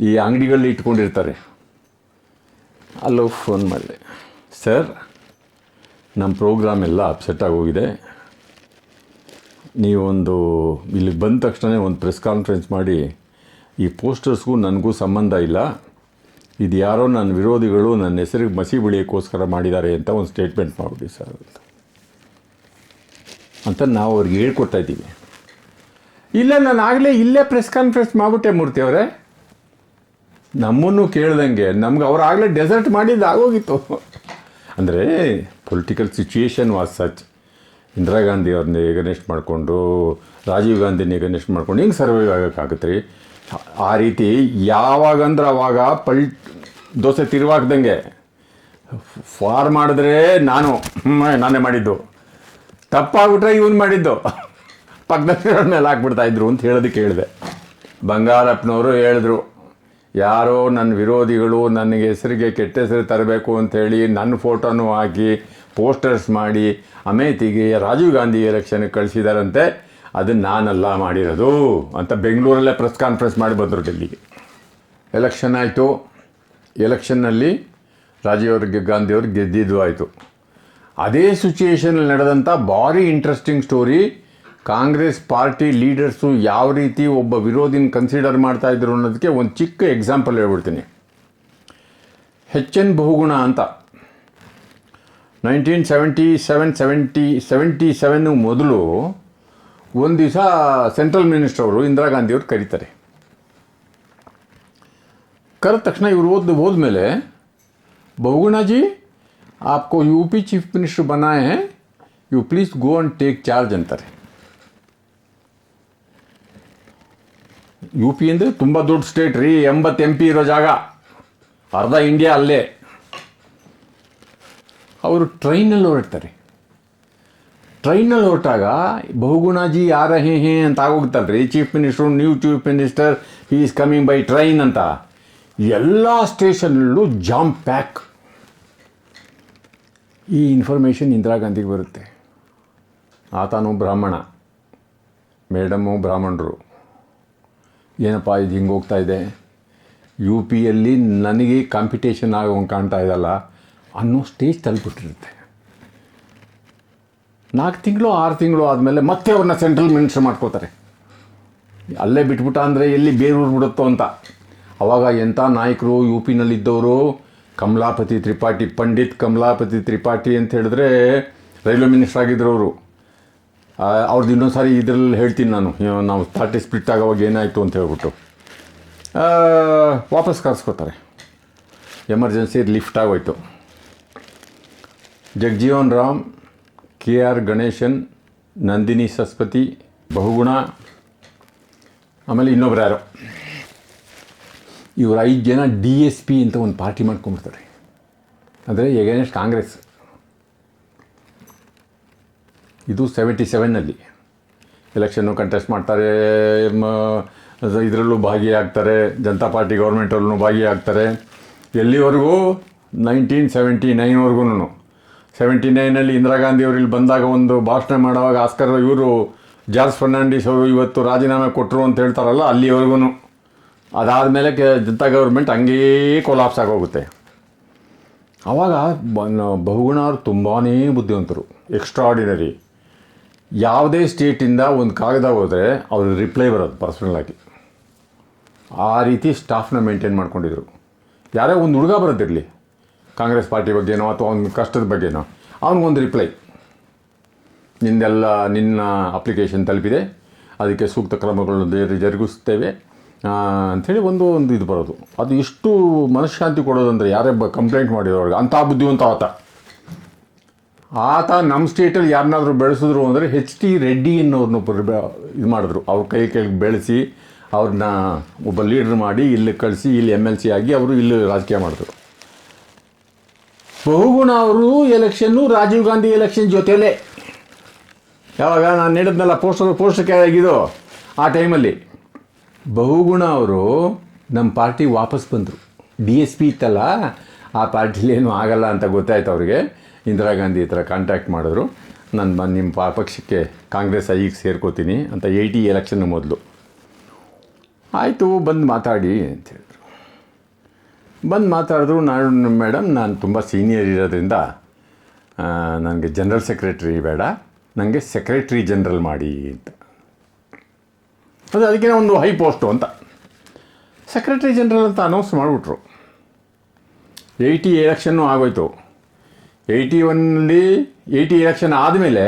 ಈ ಅಂಗಡಿಗಳಲ್ಲಿ ಇಟ್ಕೊಂಡಿರ್ತಾರೆ. ಅಲ್ಲೋಗಿ ಫೋನ್ ಮಾಡಿದೆ. ಸರ್ ನಮ್ಮ ಪ್ರೋಗ್ರಾಮ್ ಎಲ್ಲ ಅಪ್ಸೆಟ್ ಆಗೋಗಿದೆ. ನೀವೊಂದು ಇಲ್ಲಿಗೆ ಬಂದ ತಕ್ಷಣ ಒಂದು ಪ್ರೆಸ್ ಕಾನ್ಫರೆನ್ಸ್ ಮಾಡಿ, ಈ ಪೋಸ್ಟರ್ಸ್ಗೂ ನನಗೂ ಸಂಬಂಧ ಇಲ್ಲ. ಇದು ಯಾರೋ ನನ್ನ ವಿರೋಧಿಗಳು ನನ್ನ ಹೆಸರಿಗೆ ಮಸಿ ಬೆಳೆಯೋಕ್ಕೋಸ್ಕರ ಮಾಡಿದ್ದಾರೆ ಅಂತ ಒಂದು ಸ್ಟೇಟ್ಮೆಂಟ್ ಮಾಡಿಬಿಡಿ ಸರ್ ಅಂತ. ಅಂತ ನಾವು ಅವ್ರಿಗೆ ಹೇಳ್ಕೊಡ್ತಾ ಇದ್ದೀವಿ. ಇಲ್ಲ, ನಾನು ಆಗಲೇ ಇಲ್ಲೇ ಪ್ರೆಸ್ ಕಾನ್ಫರೆನ್ಸ್ ಮಾಡಿಬಿಟ್ಟೆ ಮೂರ್ತಿ ಅವರೇ. ನಮ್ಮನ್ನು ಕೇಳ್ದಂಗೆ ನಮ್ಗೆ ಅವ್ರು ಆಗಲೇ ಡೆಸರ್ಟ್ ಮಾಡಿದ್ದು ಆಗೋಗಿತ್ತು. ಅಂದರೆ political situation was such Indira Gandhi ಅವ್ರನ್ನ ಎಗನೆಸ್ಟ್ ಮಾಡಿಕೊಂಡು, ರಾಜೀವ್ ಗಾಂಧಿನ ಎಗನೆಸ್ಟ್ ಮಾಡ್ಕೊಂಡು ಹಿಂಗೆ ಸರ್ವೈವ್ ಆಗೋಕ್ಕಾಗತ್ತೆ ರೀ? ಆ ರೀತಿ ಯಾವಾಗಂದ್ರೆ ಅವಾಗ ಪಲ್ ದೋಸೆ ತಿರುವಾಕ್ದಂಗೆ ಫಾರ್ ಮಾಡಿದ್ರೆ ನಾನು ನಾನೇ ಮಾಡಿದ್ದು. ತಪ್ಪಾಗ್ಬಿಟ್ರೆ ಇವನು ಮಾಡಿದ್ದು. ಪಕ್ಕದಲ್ಲಿರೋನ್ನೆಲ್ಲ ಮೇಲೆ ಹಾಕ್ಬಿಡ್ತಾ ಇದ್ರು ಅಂತ ಹೇಳೋದಕ್ಕೆ ಹೇಳಿದೆ. ಬಂಗಾರಪ್ಪನವರು ಹೇಳಿದ್ರು, ಯಾರೋ ನನ್ನ ವಿರೋಧಿಗಳು ನನಗೆ ಹೆಸರಿಗೆ ಕೆಟ್ಟ ಹೆಸರು ತರಬೇಕು ಅಂಥೇಳಿ ನನ್ನ ಫೋಟೋನು ಹಾಕಿ ಪೋಸ್ಟರ್ಸ್ ಮಾಡಿ ಅಮೇತಿಗೆ ರಾಜೀವ್ ಗಾಂಧಿ ಎಲೆಕ್ಷನ್ಗೆ ಕಳಿಸಿದಾರಂತೆ ಅದನ್ನು ನಾನಲ್ಲ ಮಾಡಿರೋದು ಅಂತ ಬೆಂಗಳೂರಲ್ಲೇ ಪ್ರೆಸ್ ಕಾನ್ಫರೆನ್ಸ್ ಮಾಡಿ ಬಂದರು ಡೆಲ್ಲಿಗೆ. ಎಲೆಕ್ಷನ್ ಆಯಿತು. ಎಲೆಕ್ಷನ್ನಲ್ಲಿ ಗಾಂಧಿ ಅವ್ರಿಗೆ ಗೆದ್ದಿದ್ದು ಆಯಿತು. ಅದೇ ಸಿಚುಯೇಷನಲ್ಲಿ ನಡೆದಂಥ ಭಾರಿ interesting story Congress party leaders ಯಾವ ರೀತಿ ಒಬ್ಬ ವಿರೋಧಿನ ಕನ್ಸಿಡರ್ ಮಾಡ್ತಾ ಇದ್ರು ಅನ್ನೋದಕ್ಕೆ ಒಂದು ಚಿಕ್ಕ ಎಕ್ಸಾಂಪಲ್ ಹೇಳ್ಬಿಡ್ತೀನಿ. ಹೆಚ್ ಎನ್ ಬಹುಗುಣ ಅಂತ. Nineteen seventy seven seventy seventy seven ಮೊದಲು ಒಂದು ದಿವಸ ಸೆಂಟ್ರಲ್ ಮಿನಿಸ್ಟ್ರವರು ಇಂದಿರಾ ಗಾಂಧಿಯವ್ರು ಕರೀತಾರೆ. ಕರೆದ ತಕ್ಷಣ ಇವರು ಓದ್ ಹೋದ್ಮೇಲೆ ಬಹುಗುಣಾಜಿ, ಆಪ್ಕೋ U P chief minister ಬನಾಯೆ, you please go and take charge ಅಂತಾರೆ. ಯು ಪಿ ಅಂದರೆ ತುಂಬ ದೊಡ್ಡ ಸ್ಟೇಟ್ ರೀ, ಎಂಬತ್ತು ಎಂ ಪಿ ಇರೋ ಜಾಗ. ಅರ್ಧ ಇಂಡಿಯಾ ಅಲ್ಲೇ. ಅವರು ಟ್ರೈನಲ್ಲಿ ಹೊರಡ್ತಾರೆ ಟ್ರೈನಲ್ಲಿ ಹೊರಟಾಗ ಬಹುಗುಣಾಜಿ ಯಾರ ಹೇ ಹೇ ಅಂತ ಆಗೋಗ್ತಲ್ರಿ, chief minister, new chief minister he is coming by train ಅಂತ. ಎಲ್ಲ ಸ್ಟೇಷನಲ್ಲೂ ಜಾಮ್ ಪ್ಯಾಕ್ ಈ ಇನ್ಫಾರ್ಮೇಷನ್ ಇಂದಿರಾ ಗಾಂಧಿಗೆ ಬರುತ್ತೆ. ಆತನು ಬ್ರಾಹ್ಮಣ, ಮೇಡಮು ಬ್ರಾಹ್ಮಣರು. ಏನಪ್ಪ ಇದು ಹಿಂಗೆ ಹೋಗ್ತಾ ಇದೆ? ಯು ಪಿಯಲ್ಲಿ ನನಗೆ ಕಾಂಪಿಟೇಷನ್ ಆಗೋಂಗೆ ಕಾಣ್ತಾ ಇದ್ದಲ್ಲ ಅನ್ನೋ ಸ್ಟೇಜ್ ತಲುಪಿಟ್ಟಿರುತ್ತೆ. ನಾಲ್ಕು ತಿಂಗಳು, ಆರು ತಿಂಗಳು ಆದಮೇಲೆ ಮತ್ತೆ ಅವ್ರನ್ನ ಸೆಂಟ್ರಲ್ ಮಿನಿಸ್ಟರ್ ಮಾಡ್ಕೋತಾರೆ. ಅಲ್ಲೇ ಬಿಟ್ಬಿಟ್ಟ ಅಂದರೆ ಎಲ್ಲಿ ಬೇರೂರು ಬಿಡುತ್ತೋ ಅಂತ. ಅವಾಗ ಎಂಥ ನಾಯಕರು ಯು ಪಿನಲ್ಲಿದ್ದವರು ಕಮಲಾಪತಿ ತ್ರಿಪಾಠಿ, ಪಂಡಿತ್ ಕಮಲಾಪತಿ ತ್ರಿಪಾಠಿ ಅಂತ ಹೇಳಿದ್ರೆ ರೈಲ್ವೆ ಮಿನಿಸ್ಟರ್ ಆಗಿದ್ದರು ಅವರು ಅವ್ರದ್ದು ಇನ್ನೊಂದು ಸಾರಿ ಇದರಲ್ಲಿ ಹೇಳ್ತೀನಿ ನಾನು. ನಾವು ಪಾರ್ಟಿ ಸ್ಪ್ಲಿಟ್ ಆಗೋವಾಗ ಏನಾಯಿತು ಅಂತ ಹೇಳ್ಬಿಟ್ಟು. ವಾಪಸ್ ಕರ್ಸ್ಕೊತಾರೆ. ಎಮರ್ಜೆನ್ಸಿ ಲಿಫ್ಟ್ ಆಗೋಯ್ತು. ಜಗಜೀವನ್ ರಾಮ್, ಕೆ ಆರ್ ಗಣೇಶನ್, ನಂದಿನಿ ಸಸ್ಪತಿ ಬಹುಗುಣ, ಆಮೇಲೆ ಇನ್ನೊಬ್ರು ಯಾರು. ಇವರು ಐದು ಜನ ಡಿ ಎಸ್ ಪಿ ಅಂತ ಒಂದು ಪಾರ್ಟಿ ಮಾಡ್ಕೊಂಬಿಡ್ತಾರೆ ಅಂದರೆ ಎಗೇನೆಸ್ಟ್ ಕಾಂಗ್ರೆಸ್. ಇದು ಸೆವೆಂಟಿ ಸೆವೆನ್ನಲ್ಲಿ ಎಲೆಕ್ಷನ್ನು ಕಂಟೆಸ್ಟ್ ಮಾಡ್ತಾರೆ ಇದರಲ್ಲೂ ಭಾಗಿಯಾಗ್ತಾರೆ, ಜನತಾ ಪಾರ್ಟಿ ಗೌರ್ಮೆಂಟಲ್ಲೂ ಭಾಗಿಯಾಗ್ತಾರೆ. ಎಲ್ಲಿವರೆಗೂ? ನೈನ್ಟೀನ್ ಸೆವೆಂಟಿ ನೈನ್ವರೆಗೂ ಸೆವೆಂಟಿ ನೈನಲ್ಲಿ ಇಂದಿರಾ ಗಾಂಧಿ ಅವರು ಇಲ್ಲಿ ಬಂದಾಗ ಒಂದು ಭಾಷಣ ಮಾಡುವಾಗ ಆಸ್ಕರ್ ಇವರು, ಜಾರ್ಜ್ ಫರ್ನಾಂಡಿಸ್ ಅವರು ಇವತ್ತು ರಾಜೀನಾಮೆ ಕೊಟ್ಟರು ಅಂತ ಹೇಳ್ತಾರಲ್ಲ ಅಲ್ಲಿವರೆಗೂ ಅದಾದಮೇಲೆ ಕೆ ಜನತಾ ಗೌರ್ಮೆಂಟ್ ಹಂಗೇ ಕೊಲಾಪ್ಸ್ ಆಗೋಗುತ್ತೆ. ಆವಾಗ ಬಹುಗುಣ ಅವರು ತುಂಬಾ ಬುದ್ಧಿವಂತರು ಎಕ್ಸ್ಟ್ರಾಡಿನರಿ ಯಾವುದೇ ಸ್ಟೇಟಿಂದ ಒಂದು ಕಾಗದ ಹೋದರೆ ಅವ್ರಿಗೆ ರಿಪ್ಲೈ ಬರೋದು ಪರ್ಸ್ನಲ್ಲಾಗಿ ಆ ರೀತಿ ಸ್ಟಾಫ್ನ ಮೇಂಟೈನ್ ಮಾಡ್ಕೊಂಡಿದ್ರು. ಯಾರೇ ಒಂದು ಹುಡುಗ ಬರೋದಿರಲಿ, ಕಾಂಗ್ರೆಸ್ ಪಾರ್ಟಿ ಬಗ್ಗೆನೋ ಅಥವಾ ಒಂದು ಕಷ್ಟದ ಬಗ್ಗೆನೋ ಅವನಿಗೊಂದು ರಿಪ್ಲೈ ನಿಂದೆಲ್ಲ ನಿನ್ನ ಅಪ್ಲಿಕೇಶನ್ ತಲುಪಿದೆ, ಅದಕ್ಕೆ ಸೂಕ್ತ ಕ್ರಮಗಳನ್ನು ಜರುಗಿಸ್ತೇವೆ ಅಂಥೇಳಿ ಒಂದು ಒಂದು ಇದು ಬರೋದು. ಅದು ಇಷ್ಟು ಮನಃಶಾಂತಿ ಕೊಡೋದಂದರೆ ಯಾರೇ ಬ ಕಂಪ್ಲೇಂಟ್ ಮಾಡಿರೋರ್ಗೆ ಅಂಥ ಬುದ್ಧಿವಂತ ಆತ. ಆತ ನಮ್ಮ ಸ್ಟೇಟಲ್ಲಿ ಯಾರನ್ನಾದರೂ ಬೆಳೆಸಿದ್ರು ಅಂದರೆ ಹೆಚ್ ಟಿ ರೆಡ್ಡಿ ಅನ್ನೋರನ್ನ ಇದು ಮಾಡಿದ್ರು. ಅವ್ರ ಕೈ ಕೈಗೆ ಬೆಳೆಸಿ ಅವ್ರನ್ನ ಒಬ್ಬ ಲೀಡ್ರ್ ಮಾಡಿ ಇಲ್ಲಿ ಕಳಿಸಿ, ಇಲ್ಲಿ ಎಂ ಎಲ್ ಸಿ ಆಗಿ ಅವರು ಇಲ್ಲಿ ರಾಜಕೀಯ ಮಾಡಿದ್ರು. ಬಹುಗುಣ ಅವರು ಎಲೆಕ್ಷನ್ನು ರಾಜೀವ್ ಗಾಂಧಿ ಎಲೆಕ್ಷನ್ ಜೊತೆಯಲ್ಲೇ. ಯಾವಾಗ ನಾನು ನೀಡಿದ್ನಲ್ಲ ಪೋಸ್ಟರ್ ಪೋಸ್ಟರ್ ಆಗಿದ್ದು ಆ ಟೈಮಲ್ಲಿ ಬಹುಗುಣ ಅವರು ನಮ್ಮ ಪಾರ್ಟಿ ವಾಪಸ್ ಬಂದರು. ಡಿ ಎಸ್ ಪಿ ಇತ್ತಲ್ಲ, ಆ ಪಾರ್ಟಿಲಿ ಏನು ಆಗಲ್ಲ ಅಂತ ಗೊತ್ತಾಯ್ತು ಅವ್ರಿಗೆ. ಇಂದಿರಾ ಗಾಂಧಿ ಹತ್ರ ಕಾಂಟ್ಯಾಕ್ಟ್ ಮಾಡಿದ್ರು. ನಾನು ಬಂದು ನಿಮ್ಮ ಪಕ್ಷಕ್ಕೆ ಕಾಂಗ್ರೆಸ್ ಐಗೆ ಸೇರ್ಕೋತೀನಿ ಅಂತ ಏಯ್ಟಿ ಎಲೆಕ್ಷನ್ ಮೊದಲು. ಆಯಿತು, ಬಂದು ಮಾತಾಡಿ ಅಂತ ಹೇಳಿದ್ರು. ಬಂದು ಮಾತಾಡಿದ್ರು, ನಾನು ಮೇಡಮ್ ನಾನು ತುಂಬ ಸೀನಿಯರ್ ಇರೋದ್ರಿಂದ ನನಗೆ ಜನರಲ್ ಸೆಕ್ರೆಟ್ರಿ ಬೇಡ ನನಗೆ ಸೆಕ್ರೆಟ್ರಿ ಜನರಲ್ ಮಾಡಿ ಅಂತ. ಅದು ಅದಕ್ಕೆ ಒಂದು ಹೈ ಪೋಸ್ಟು ಅಂತ. ಸೆಕ್ರೆಟರಿ ಜನರಲ್ ಅಂತ ಅನೌನ್ಸ್ ಮಾಡಿಬಿಟ್ರು. ಏಯ್ಟಿ ಎಲೆಕ್ಷನ್ನು ಆಗೋಯ್ತು. ಏಯ್ಟಿ ಒನ್ನಲ್ಲಿ ಏಯ್ಟಿ ಎಲೆಕ್ಷನ್ ಆದಮೇಲೆ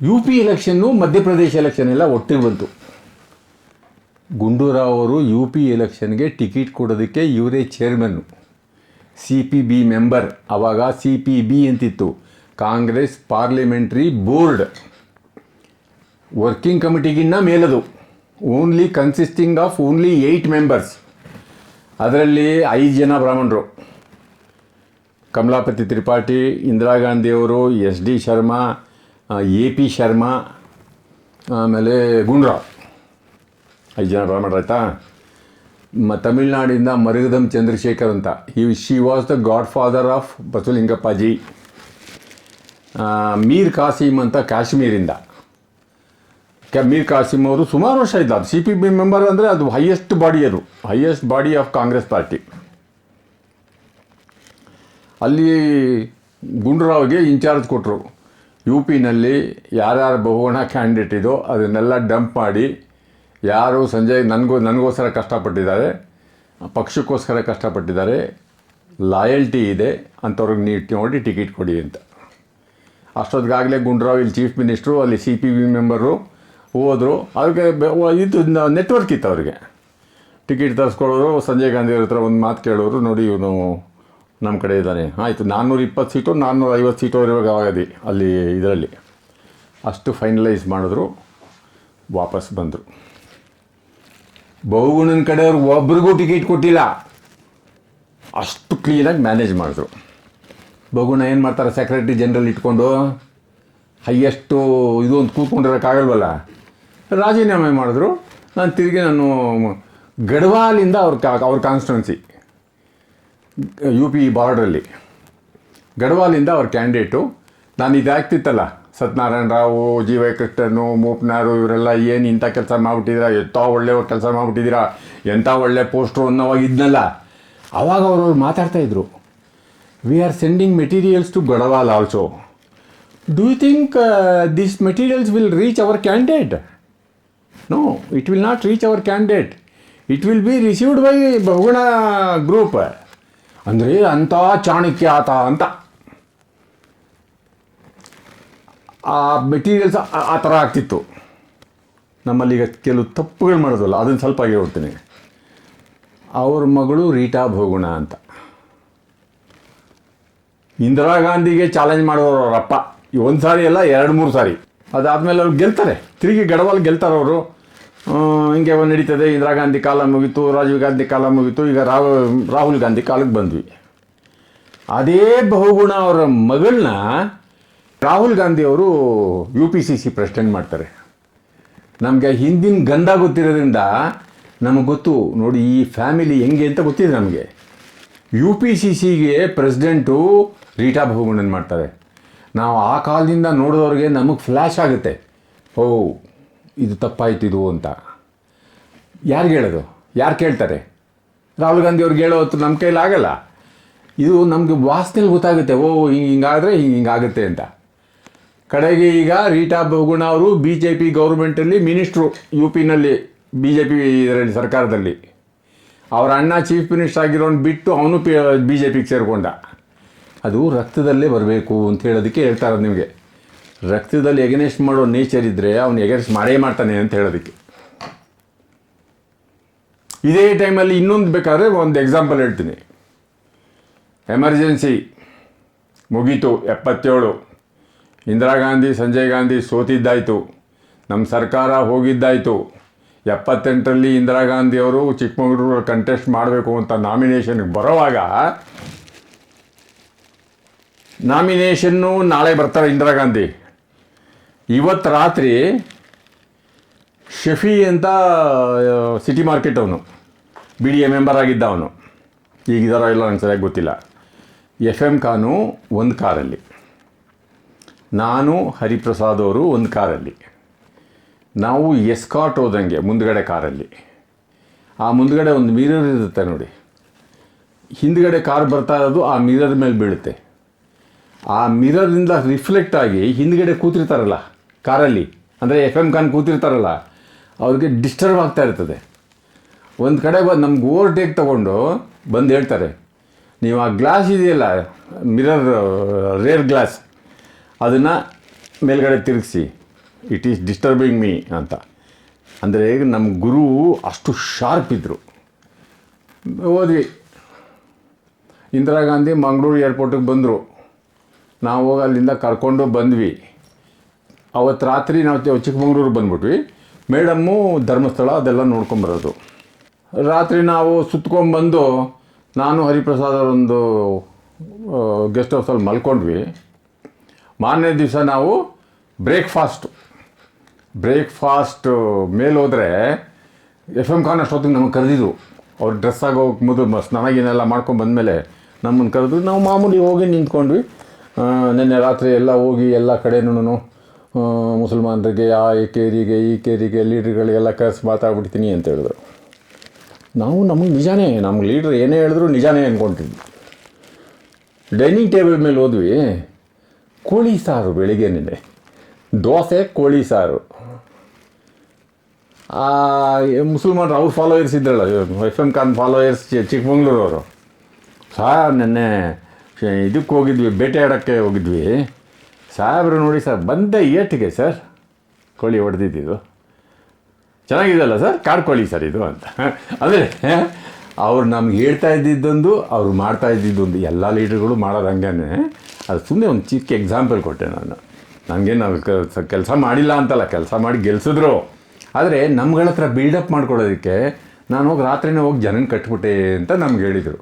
U P election Madhya Pradesh election ಎಲ್ಲ ಒಟ್ಟಿಗೆ ಬಂತು. ಗುಂಡೂರಾವ್ ಅವರು ಯು ಪಿ ಎಲೆಕ್ಷನ್ಗೆ ಟಿಕೆಟ್ ಕೊಡೋದಕ್ಕೆ ಇವರೇ chairman C P B member ಆವಾಗ ಸಿ ಪಿ ಬಿ ಅಂತಿತ್ತು. ಕಾಂಗ್ರೆಸ್ ಪಾರ್ಲಿಮೆಂಟ್ರಿ ಬೋರ್ಡ್ ವರ್ಕಿಂಗ್ ಕಮಿಟಿಗಿನ್ನ ಮೇಲದು. Only consisting of only eight members ಅದರಲ್ಲಿ ಐದು ಜನ ಬ್ರಾಹ್ಮಣರು ಕಮಲಾಪತಿ ತ್ರಿಪಾಠಿ ಇಂದಿರಾ ಗಾಂಧಿಯವರು S D Sharma A P Sharma ಆಮೇಲೆ ಗುಂಡ್ರಾವ್ ಐದು ಜನ ಬ್ರಾಹ್ಮಣರು ಆಯ್ತಾ? ಮ, ತಮಿಳ್ನಾಡಿಂದ ಮರುಗದಂ ಚಂದ್ರಶೇಖರ್ ಅಂತ. ಈ she was the godfather of Basavalingappaji Mir Qasim ಅಂತ ಕಾಶ್ಮೀರಿಂದ. ಮೀರ್ ಕಾಸಿಮ್ ಅವರು ಸುಮಾರು ವರ್ಷ ಇದ್ದಾರೆ. ಸಿ ಪಿ ಬಿ ಮೆಂಬರ್ ಅಂದರೆ ಅದು ಹೈಯೆಸ್ಟ್ ಬಾಡಿ ಅದು. Highest body of Congress party ಅಲ್ಲಿ ಗುಂಡ್ರಾವ್ಗೆ ಇನ್ಚಾರ್ಜ್ ಕೊಟ್ಟರು ಯು ಪಿನಲ್ಲಿ ಯಾರ್ಯಾರು ಬಹುಗುಣ ಕ್ಯಾಂಡಿಡೇಟ್ ಇದೋ ಅದನ್ನೆಲ್ಲ ಡಂಪ್ ಮಾಡಿ ಯಾರು ಸಂಜಯ್ ನನಗೂ, ನನಗೋಸ್ಕರ ಕಷ್ಟಪಟ್ಟಿದ್ದಾರೆ, ಪಕ್ಷಕ್ಕೋಸ್ಕರ ಕಷ್ಟಪಟ್ಟಿದ್ದಾರೆ ಲಾಯಲ್ಟಿ ಇದೆ, ಅಂಥವ್ರಿಗೆ ನೀಟ್ ನೋಡಿ ಟಿಕೆಟ್ ಕೊಡಿ ಅಂತ. ಅಷ್ಟೊತ್ತಿಗಾಗಲೇ ಗುಂಡ್ರಾವ್ ಇಲ್ಲಿ ಚೀಫ್ ಮಿನಿಸ್ಟ್ರು ಅಲ್ಲಿ ಸಿ ಪಿ ಬಿ ಮೆಂಬರು ಹೋದರು. ಅದಕ್ಕೆ ಇದು ನೆಟ್ವರ್ಕ್ ಇತ್ತು ಅವ್ರಿಗೆ. ಟಿಕೆಟ್ ತರಿಸ್ಕೊಳ್ಳೋರು, ಸಂಜಯ್ ಗಾಂಧಿ ಅವ್ರ ಹತ್ರ ಒಂದು ಮಾತು ಕೇಳೋರು, ನೋಡಿ ಇವನು ನಮ್ಮ ಕಡೆ ಇದ್ದಾನೆ ಆಯಿತು ನಾನ್ನೂರ ಇಪ್ಪತ್ತು ಸೀಟು ನಾನ್ನೂರ ಐವತ್ತು ಸೀಟು ಇರುವಾಗ ಆಗದಿ ಅಲ್ಲಿ, ಇದರಲ್ಲಿ. ಅಷ್ಟು ಫೈನಲೈಸ್ ಮಾಡಿದ್ರು, ವಾಪಸ್ ಬಂದರು. ಬಹುಗುಣನ ಕಡೆಯವ್ರು ಒಬ್ರಿಗೂ ಟಿಕೆಟ್ ಕೊಟ್ಟಿಲ್ಲ. ಅಷ್ಟು ಕ್ಲೀನಾಗಿ ಮ್ಯಾನೇಜ್ ಮಾಡಿದ್ರು. ಬಹುಗುಣ ಏನು ಮಾಡ್ತಾರೆ ಸೆಕ್ರೆಟರಿ ಜನರಲ್ ಇಟ್ಕೊಂಡು ಹೈಯೆಸ್ಟು ಇದು ಒಂದು ಕೂತ್ಕೊಂಡಿರೋಕ್ಕಾಗಲ್ವಲ್ಲ? ರಾಜೀನಾಮೆ ಮಾಡಿದ್ರು. ನಾನು ತಿರುಗಿ ನಾನು ಗಡ್ವಾಲಿಂದ ಅವ್ರ ಕಾ, ಅವ್ರ ಕಾನ್ಸ್ಟಿಟ್ಯೂನ್ಸಿ ಯು ಪಿ ಬಾರ್ಡ್ರಲ್ಲಿ ಗಡ್ವಾಲಿಂದ ಅವ್ರ ಕ್ಯಾಂಡಿಡೇಟು ನಾನು ಇದಾಗ್ತಿತ್ತಲ್ಲ, ಸತ್ಯನಾರಾಯಣ ರಾವು, ಜಿ ವೈ ಕೃಷ್ಣನು ಮೂಪ್ನಾರು, ಇವರೆಲ್ಲ ಏನು ಇಂಥ ಕೆಲಸ ಮಾಡಿಬಿಟ್ಟಿದ್ದೀರಾ ಎಂಥ ಒಳ್ಳೆ ಕೆಲಸ ಮಾಡಿಬಿಟ್ಟಿದ್ದೀರಾ ಎಂಥ ಒಳ್ಳೆ ಪೋಸ್ಟ್ರು ಅನ್ನೋವಾಗ ಇದ್ನಲ್ಲ. ಆವಾಗ ಅವರು ಮಾತಾಡ್ತಾಯಿದ್ರು we are sending materials to Garhwal also do you think this materials will reach our candidate no it will not reach our candidate it will be received by Bahuguna group ಅಂದರೆ ಅಂಥ ಚಾಣಕ್ಯ ಆತ ಅಂತ. ಆ ಮೆಟೀರಿಯಲ್ಸ್ ಆ ಥರ ಆಗ್ತಿತ್ತು. ನಮ್ಮಲ್ಲಿ ಈಗ ಕೆಲವು ತಪ್ಪುಗಳು ಮಾಡೋದಲ್ಲ, ಅದನ್ನು ಸ್ವಲ್ಪ ಹೇಳ್ತೀನಿ. ಅವ್ರ ಮಗಳು ರೀಟಾ ಬಹುಗುಣ ಅಂತ. ಇಂದಿರಾ ಗಾಂಧಿಗೆ ಚಾಲೆಂಜ್ ಮಾಡೋರು ಅವರಪ್ಪ. ಒಂದು ಸಾರಿ ಅಲ್ಲ ಎರಡು ಮೂರು ಸಾರಿ. ಅದಾದಮೇಲೆ ಅವ್ರು ಗೆಲ್ತಾರೆ. ತಿರುಗಿ ಗಡವಾಲ್ ಗೆಲ್ತಾರೆ ಅವರು ಹಿಂಗೆ ನಡೀತದೆ. ಇಂದಿರಾ ಗಾಂಧಿ ಕಾಲ ಮುಗೀತು, ರಾಜೀವ್ ಗಾಂಧಿ ಕಾಲ ಮುಗೀತು. ಈಗ ರಾವ್, ರಾಹುಲ್ ಗಾಂಧಿ ಕಾಲಕ್ಕೆ ಬಂದ್ವಿ. ಅದೇ ಬಹುಗುಣ ಅವರ ಮಗಳನ್ನ ರಾಹುಲ್ ಗಾಂಧಿ ಅವರು U P C C president ಮಾಡ್ತಾರೆ. ನಮಗೆ ಹಿಂದಿನ ಗಂಧ ಗೊತ್ತಿರೋದ್ರಿಂದ ನಮಗೆ ಗೊತ್ತು. ನೋಡಿ ಈ ಫ್ಯಾಮಿಲಿ ಹೆಂಗೆ ಅಂತ ಗೊತ್ತಿದೆ ನಮಗೆ. ಯು ಪಿ ಸಿ ಸಿಗೆ ಪ್ರೆಸಿಡೆಂಟು ರೀಟಾ ಬಹುಗುಣನ ಮಾಡ್ತಾರೆ. ನಾವು ಆ ಕಾಲದಿಂದ ನೋಡಿದವ್ರಿಗೆ ನಮಗೆ ಫ್ಲ್ಯಾಶ್ ಆಗುತ್ತೆ. ಓ, ಇದು ತಪ್ಪಾಯ್ತು ಇದು ಅಂತ. ಯಾರಿಗೆ ಹೇಳೋದು? ಯಾರು ಕೇಳ್ತಾರೆ? ರಾಹುಲ್ ಗಾಂಧಿ ಅವ್ರಿಗೆ ಹೇಳೋ ಹೊತ್ತು ನಮ್ಮ ಕೈಲಿ ಆಗಲ್ಲ. ಇದು ನಮಗೆ ವಾಸನೆಯಲ್ಲಿ ಗೊತ್ತಾಗುತ್ತೆ. ಓ, ಹಿಂಗೆ ಹಿಂಗಾದರೆ ಹಿಂಗೆ ಹಿಂಗಾಗುತ್ತೆ ಅಂತ. ಕಡೆಗೆ ಈಗ ರೀಟಾ ಬಹುಗುಣ ಅವರು ಬಿ ಜೆ ಪಿ ಗೌರ್ಮೆಂಟಲ್ಲಿ ಮಿನಿಸ್ಟ್ರು ಯು ಪಿನಲ್ಲಿ ಬಿ ಜೆ ಪಿ ಇದರಲ್ಲಿ ಸರ್ಕಾರದಲ್ಲಿ. ಅವರ ಅಣ್ಣ ಚೀಫ್ ಮಿನಿಸ್ಟರ್ ಆಗಿರೋನು ಬಿಟ್ಟು ಅವನು ಪಿ ಬಿ ಜೆ ಪಿಗೆ ಸೇರಿಕೊಂಡ. ಅದು ರಕ್ತದಲ್ಲೇ ಬರಬೇಕು ಅಂತ ಹೇಳೋದಕ್ಕೆ ಹೇಳ್ತಾ ನಿಮಗೆ. ರಕ್ತದಲ್ಲಿ ಎಗನೆಸ್ಟ್ ಮಾಡೋ ನೇಚರ್ ಇದ್ದರೆ ಅವನು ಎಗನೆಸ್ಟ್ ಮಾಡೇ ಮಾಡ್ತಾನೆ ಅಂತ ಹೇಳೋದಕ್ಕೆ. ಇದೇ ಟೈಮಲ್ಲಿ ಇನ್ನೊಂದು ಬೇಕಾದ್ರೆ ಒಂದು ಎಕ್ಸಾಂಪಲ್ ಹೇಳ್ತೀನಿ. ಎಮರ್ಜೆನ್ಸಿ ಮುಗೀತು, ಎಪ್ಪತ್ತೇಳು. ಇಂದಿರಾ ಗಾಂಧಿ, ಸಂಜಯ್ ಗಾಂಧಿ ಸೋತಿದ್ದಾಯಿತು. ನಮ್ಮ ಸರ್ಕಾರ ಹೋಗಿದ್ದಾಯಿತು. ಎಪ್ಪತ್ತೆಂಟರಲ್ಲಿ ಇಂದಿರಾ ಗಾಂಧಿಯವರು ಚಿಕ್ಕಮಗಳೂರು ಕಂಟೆಸ್ಟ್ ಮಾಡಬೇಕು ಅಂತ ನಾಮಿನೇಷನ್ಗೆ ಬರೋವಾಗ ನಾಮಿನೇಷನ್ನು ನಾಳೆ ಬರ್ತಾರೆ ಇಂದಿರಾ ಗಾಂಧಿ. ಇವತ್ತು ರಾತ್ರಿ ಶಫಿ ಅಂತ ಸಿಟಿ ಮಾರ್ಕೆಟ್ ಅವನು, ಬಿ ಡಿ ಎ ಮೆಂಬರ್ ಆಗಿದ್ದ ಅವನು. ಈಗಿದಾರೋ ಇಲ್ಲ ನಂಗೆ ಸರಿಯಾಗಿ ಗೊತ್ತಿಲ್ಲ. ಎಫ್ ಎಂ ಖಾನು ಒಂದು ಕಾರಲ್ಲಿ. ನಾನು, ಹರಿಪ್ರಸಾದ್ ಅವರು ಒಂದು ಕಾರಲ್ಲಿ. ನಾವು ಎಸ್ಕಾಟ್ ಹೋದಂಗೆ ಮುಂದ್ಗಡೆ ಕಾರಲ್ಲಿ. ಆ ಮುಂದ್ಗಡೆ ಒಂದು ಮಿರರ್ ಇರುತ್ತೆ ನೋಡಿ. ಹಿಂದ್ಗಡೆ ಕಾರ್ ಬರ್ತಾ ಇರೋದು, ಆ ಮಿರರ್ ಮೇಲೆ ಬೀಳುತ್ತೆ. ಆ ಮಿರರಿಂದ ರಿಫ್ಲೆಕ್ಟ್ ಆಗಿ ಹಿಂದ್ಗಡೆ ಕೂತಿರ್ತಾರಲ್ಲ, ಕಾರಲ್ಲಿ, ಅಂದರೆ ಎಫ್ ಎಂ ಕಾನ್ ಕೂತಿರ್ತಾರಲ್ಲ, ಅವ್ರಿಗೆ ಡಿಸ್ಟರ್ಬ್ ಆಗ್ತಾ ಇರ್ತದೆ. ಒಂದು ಕಡೆ ಬಂದು ನಮ್ಗೆ ಓವರ್ಟೇಕ್ ತೊಗೊಂಡು ಬಂದು ಹೇಳ್ತಾರೆ, ನೀವು ಆ ಗ್ಲಾಸ್ ಇದೆಯಲ್ಲ, ಮಿರರ್ ರೇರ್ ಗ್ಲಾಸ್ ಅದನ್ನು ಮೇಲ್ಗಡೆ ತಿರುಗಿಸಿ ಇಟ್ ಈಸ್ ಡಿಸ್ಟರ್ಬಿಂಗ್ ಮೀ ಅಂತ. ಅಂದರೆ ನಮ್ಮ ಗುರು ಅಷ್ಟು ಶಾರ್ಪ್ ಇದ್ದರು ಹೋದ್ವಿ. ಇಂದಿರಾ ಗಾಂಧಿ ಮಂಗಳೂರು ಏರ್ಪೋರ್ಟಿಗೆ ಬಂದರು. ನಾವು ಅಲ್ಲಿಂದ ಕರ್ಕೊಂಡು ಬಂದ್ವಿ. ಅವತ್ತು ರಾತ್ರಿ ನಾವು ಚಿಕ್ಕಮಂಗ್ಳೂರಿಗೆ ಚಿಕ್ಕಮಂಗ್ಳೂರು ಬಂದ್ಬಿಟ್ವಿ. ಮೇಡಮ್ಮು ಧರ್ಮಸ್ಥಳ ಅದೆಲ್ಲ ನೋಡ್ಕೊಂಬರೋದು ರಾತ್ರಿ ನಾವು ಸುತ್ಕೊಂಡ್ಬಂದು ನಾನು ಹರಿಪ್ರಸಾದ್ ಅವರೊಂದು ಗೆಸ್ಟ್ ಹೌಸಲ್ಲಿ ಮಲ್ಕೊಂಡ್ವಿ. ಮಾರನೇ ದಿವಸ ನಾವು ಬ್ರೇಕ್ಫಾಸ್ಟು, ಬ್ರೇಕ್ಫಾಸ್ಟ್ ಮೇಲೆ ಹೋದರೆ ಎಫ್ ಎಂ ಖಾನ್ ಅಷ್ಟೊತ್ತಿಗೆ ನಮಗೆ ಕರೆದಿದ್ರು ಅವ್ರು ಡ್ರೆಸ್ ಹೋಗಿ ಮೊದಲು ಮ- ಸ್ನಾನ ಗೀನೆಲ್ಲ ಮಾಡ್ಕೊಂಡು ಬಂದಮೇಲೆ ನಮ್ಮನ್ನು ಕರೆದು ನಾವು ಮಾಮೂಲಿ ಹೋಗಿ ನಿಂತ್ಕೊಂಡ್ವಿ. ನಿನ್ನೆ ರಾತ್ರಿ ಎಲ್ಲ ಹೋಗಿ ಎಲ್ಲ ಕಡೆನೂ ಮುಸಲ್ಮಾನರಿಗೆ, ಆ ಕೇರಿಗೆ, ಈ ಕೇರಿಗೆ ಲೀಡ್ರ್ಗಳಿಗೆಲ್ಲ ಕರೆಸಿ ಮಾತಾಡ್ಬಿಡ್ತೀನಿ ಅಂತ ಹೇಳಿದ್ರು. ನಾವು ನಮಗೆ ನಿಜಾನೇ, ನಮ್ಗೆ ಲೀಡ್ರ್ ಏನೇ ಹೇಳಿದ್ರು ನಿಜಾನೇ ಅಂದ್ಕೊಂತಿದ್ವಿ ಡೈನಿಂಗ್ ಟೇಬಲ್ ಮೇಲೆ ಹೋದ್ವಿ. ಕೋಳಿ ಸಾರು ಬೆಳಿಗ್ಗೆ ನಿನ್ನೆ. ದೋಸೆ, ಕೋಳಿ ಸಾರು. ಮುಸಲ್ಮಾನರು ಅವ್ರು ಫಾಲೋಯರ್ಸ್ ಇದ್ರಲ್ಲ, ಎಫ್ ಎಂ ಖಾನ್ ಫಾಲೋಯರ್ಸ್ ಚಿಕ್ಕಮಂಗ್ಳೂರವರು. ಸಾರ್ ನೆನ್ನೆ ಇದಕ್ಕೆ ಹೋಗಿದ್ವಿ, ಬೇಟೆ ಆಡೋಕ್ಕೆ ಹೋಗಿದ್ವಿ. ಸಾಹೇಬ್ರು ನೋಡಿ ಸರ್, ಬಂದೆ ಏಟಿಗೆ ಸರ್. ಕೋಳಿ ಹೊಡೆದಿದ್ದು ಚೆನ್ನಾಗಿದೆಯಲ್ಲ ಸರ್? ಕಾಡು ಕೋಳಿ ಸರ್ ಇದು ಅಂತ. ಅಂದರೆ, ಅವ್ರು ನಮ್ಗೆ ಹೇಳ್ತಾ ಇದ್ದಿದ್ದೊಂದು, ಅವ್ರು ಮಾಡ್ತಾ ಇದ್ದಿದ್ದೊಂದು, ಎಲ್ಲ ಲೀಡರ್ಗಳು ಮಾಡೋದು ಹಂಗೆ ಅದು ಸುಮ್ಮನೆ ಒಂದು ಚಿಕ್ಕ ಎಕ್ಸಾಂಪಲ್ ಕೊಟ್ಟೆ ನಾನು. ನನಗೇನು ಕೆಲಸ ಮಾಡಿಲ್ಲ ಅಂತಲ್ಲ, ಕೆಲಸ ಮಾಡಿ ಗೆಲ್ಸಿದ್ರು. ಆದರೆ ನಮ್ಗಳ ಹತ್ರ ಬಿಲ್ಡಪ್ ಮಾಡ್ಕೊಡೋದಕ್ಕೆ ನಾನು ಹೋಗಿ ರಾತ್ರಿನೇ ಹೋಗಿ ಜನನ ಕಟ್ಬಿಟ್ಟೆ ಅಂತ ನಮ್ಗೆ ಹೇಳಿದರು.